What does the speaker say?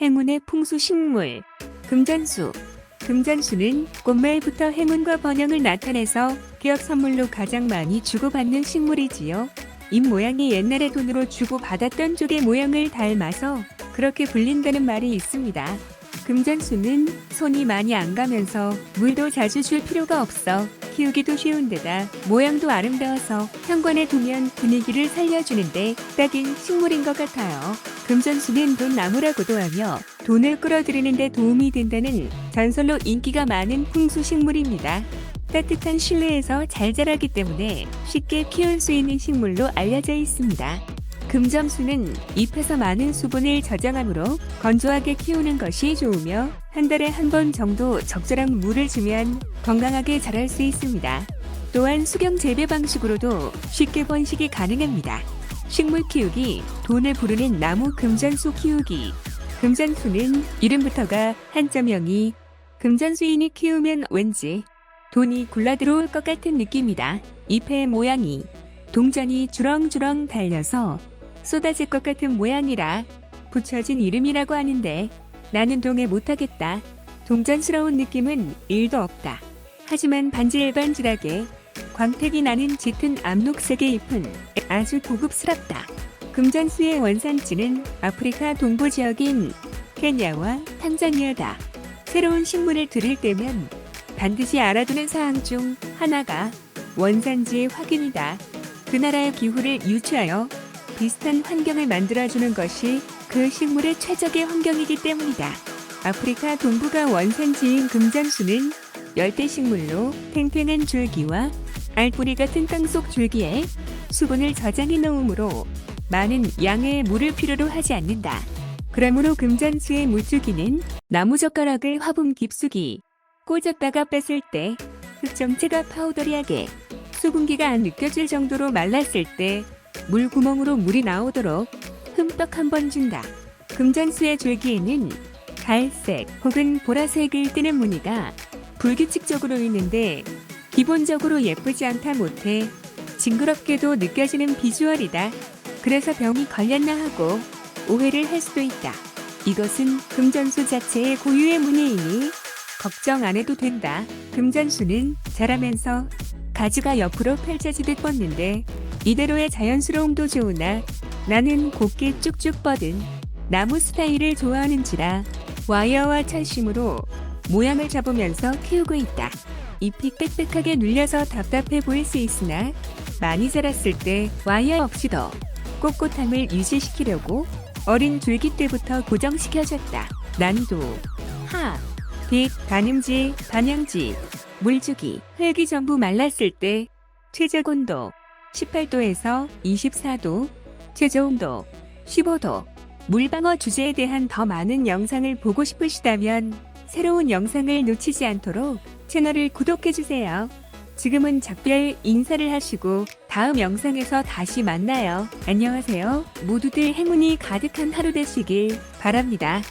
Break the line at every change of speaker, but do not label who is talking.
행운의 풍수 식물 금전수 금전수는 꽃말부터 행운과 번영을 나타내서 기업 선물로 가장 많이 주고받는 식물이지요. 잎 모양이 옛날에 돈으로 주고받았던 쪽의 모양을 닮아서 그렇게 불린다는 말이 있습니다. 금전수는 손이 많이 안 가면서 물도 자주 줄 필요가 없어 키우기도 쉬운 데다 모양도 아름다워서 현관에 두면 분위기를 살려주는데 딱인 식물인 것 같아요. 금전수는 돈 나무라고도 하며 돈을 끌어들이는 데 도움이 된다는 전설로 인기가 많은 풍수 식물입니다. 따뜻한 실내에서 잘 자라기 때문에 쉽게 키울 수 있는 식물로 알려져 있습니다. 금점수는 잎에서 많은 수분을 저장하므로 건조하게 키우는 것이 좋으며 한 달에 한 번 정도 적절한 물을 주면 건강하게 자랄 수 있습니다. 또한 수경 재배 방식으로도 쉽게 번식이 가능합니다. 식물 키우기, 돈을 부르는 나무 금전수 키우기. 금전수는 이름부터가 한자명이 금전수인이 키우면 왠지 돈이 굴러 들어올 것 같은 느낌이다. 잎의 모양이 동전이 주렁주렁 달려서 쏟아질 것 같은 모양이라 붙여진 이름이라고 하는데 나는 동의 못하겠다. 동전스러운 느낌은 일도 없다. 하지만 반질반질하게 광택이 나는 짙은 암록색의 잎은 아주 고급스럽다. 금전수의 원산지는 아프리카 동부 지역인 케냐와 탄자니아다. 새로운 식물을 들일 때면 반드시 알아두는 사항 중 하나가 원산지의 확인이다. 그 나라의 기후를 유추하여 비슷한 환경을 만들어주는 것이 그 식물의 최적의 환경이기 때문이다. 아프리카 동부가 원산지인 금전수는 열대 식물로 탱탱한 줄기와 알뿌리 같은 땅속 줄기에 수분을 저장해 놓으므로 많은 양의 물을 필요로 하지 않는다. 그러므로 금전수의 물주기는 나무젓가락을 화분 깊숙이 꽂았다가 뺐을 때 흙정체가 파우더리하게 수분기가 안 느껴질 정도로 말랐을 때 물구멍으로 물이 나오도록 흠뻑 한번 준다. 금전수의 줄기에는 갈색 혹은 보라색을 띠는 무늬가 불규칙적으로 있는데 기본적으로 예쁘지 않다 못해 징그럽게도 느껴지는 비주얼이다. 그래서 병이 걸렸나 하고 오해를 할 수도 있다. 이것은 금전수 자체의 고유의 무늬이니 걱정 안 해도 된다. 금전수는 자라면서 가지가 옆으로 펼쳐지듯 뻗는데 이대로의 자연스러움도 좋으나 나는 곱게 쭉쭉 뻗은 나무 스타일을 좋아하는지라 와이어와 찰심으로 모양을 잡으면서 키우고 있다. 잎이 빽빽하게 눌려서 답답해 보일 수 있으나 많이 자랐을 때 와이어 없이도 꼿꼿함을 유지시키려고 어린 줄기 때부터 고정시켜줬다. 난이도 하, 빛, 가늠지, 반향지, 물주기, 흙이 전부 말랐을 때 최저 온도 18도에서 24도, 최저 온도 15도. 물방어 주제에 대한 더 많은 영상을 보고 싶으시다면 새로운 영상을 놓치지 않도록 채널을 구독해주세요. 지금은 작별 인사를 하시고 다음 영상에서 다시 만나요. 안녕하세요. 모두들 행운이 가득한 하루 되시길 바랍니다.